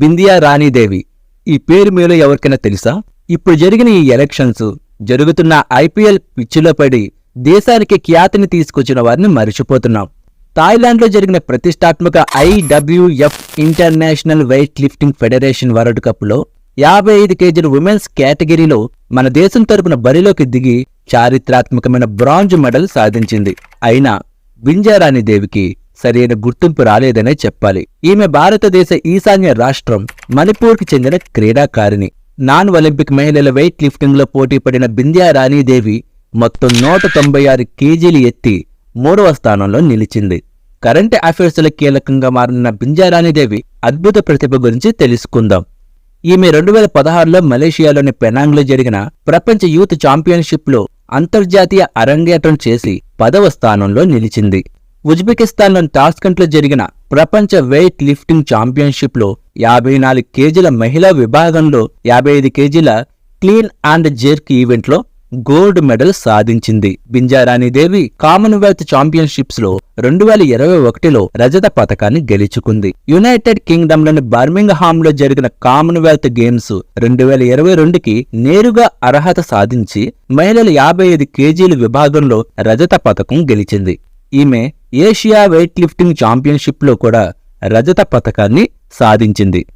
బిందియా రాణీదేవి ఈ పేరు మీలో ఎవరికైనా తెలుసా? ఇప్పుడు జరిగిన ఈ ఎలక్షన్స్ జరుగుతున్న ఐపీఎల్ పిచ్చిలో పడి దేశానికి ఖ్యాతిని తీసుకొచ్చిన వారిని మరిచిపోతున్నాం. థాయిలాండ్లో జరిగిన ప్రతిష్టాత్మక IWF international weight lifting federation world కప్లో యాభై ఐదు కేజీల ఉమెన్స్ కేటగిరీలో మన దేశం తరపున బరిలోకి దిగి చారిత్రాత్మకమైన బ్రాంజ్ మెడల్ సాధించింది. అయినా బింజారాణి దేవికి సరైన గుర్తింపు రాలేదనే చెప్పాలి. ఈమె భారతదేశ ఈశాన్య రాష్ట్రం మణిపూర్కి చెందిన క్రీడాకారిణి. నాన్ ఒలింపిక్ మహిళల వెయిట్ లిఫ్టింగ్లో పోటీ పడిన బింద్యా రాణీదేవి మొత్తం నూట తొంభై ఆరు కేజీలు ఎత్తి మూడవ స్థానంలో నిలిచింది. కరెంట్ అఫైర్స్ల కీలకంగా మారిన బింజారాణిదేవి అద్భుత ప్రతిభ గురించి తెలుసుకుందాం. ఈమె రెండు వేల పదహారులో మలేషియాలోని పెనాంగ్లో జరిగిన ప్రపంచ యూత్ ఛాంపియన్షిప్లో అంతర్జాతీయ అరంగేట్రం చేసి పదవ స్థానంలో నిలిచింది. ఉజ్బెకిస్తాన్లోని టాస్కంట్లో జరిగిన ప్రపంచ వెయిట్ లిఫ్టింగ్ ఛాంపియన్షిప్లో యాభై నాలుగు కేజీల మహిళా విభాగంలో యాభై ఐదు కేజీల క్లీన్ అండ్ జెర్క్ ఈవెంట్లో గోల్డ్ మెడల్ సాధించింది. బింజారాణిదేవి కామన్వెల్త్ ఛాంపియన్షిప్స్లో రెండు వేల ఇరవై ఒకటిలో రజత పథకాన్ని గెలుచుకుంది. యునైటెడ్ కింగ్డమ్లోని బర్మింగ్హామ్లో జరిగిన కామన్వెల్త్ గేమ్స్ రెండు వేల ఇరవై రెండుకి నేరుగా అర్హత సాధించి మహిళల యాభై ఐదు కేజీల విభాగంలో రజత పథకం గెలిచింది. ఈమె ఏషియా వెయిట్ లిఫ్టింగ్ ఛాంపియన్షిప్లో కూడా రజత పథకాన్ని సాధించింది.